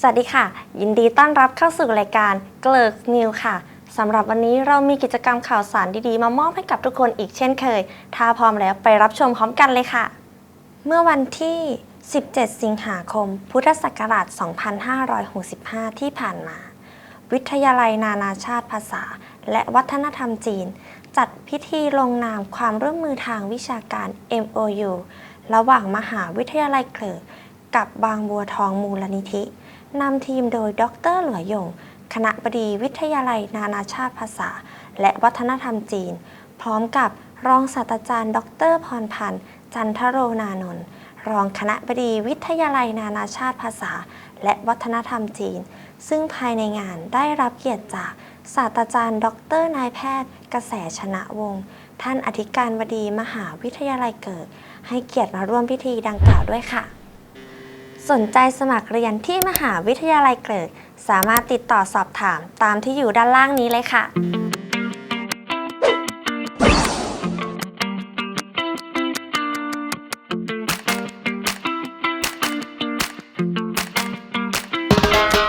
สวัสดีค่ะ ยินดีต้อนรับเข้าสู่รายการเกลิกนิวค่ะสำหรับวันนี้เรามีกิจกรรมข่าวสารดีๆ มามอบให้กับทุกคนอีกเช่นเคย ถ้าพร้อมแล้วไปรับชมพร้อมกันเลยค่ะ เมื่อวันที่ 17 สิงหาคม พุทธศักราช 2565 ที่ผ่านมา วิทยาลัยนานาชาติภาษา และวัฒนธรรมจีน จัดพิธีลงนามความร่วมมือทางวิชาการ MOU ระหว่างมหาวิทยาลัยเกลิกกับบางบัวทองมูลนิธิ นำทีมโดยดรหลวยหยง คณะบดีวิทยาลัยนานาชาติภาษา และวัฒนธรรมจีน พร้อมกับรองศาสตราจารย์ ดรพรพันธ์ จันทโรนานนท์รองคณะบดีวิทยาลัยนานาชาติภาษา และวัฒนธรรมจีน ซึ่งภายในงานได้รับเกียรติจากศาสตราจารย์ ดรนายแพทย์ กระแสชนะวงศ์ท่านอธิการบดีมหาวิทยาลัยเกิด ให้เกียรติมาร่วมพิธีดังกล่าวด้วยค่ะ สนใจสมัครเรียนที่มหาวิทยาลัยเกริกสามารถติดต่อสอบถามตามที่อยู่ด้านล่างนี้เลยค่ะค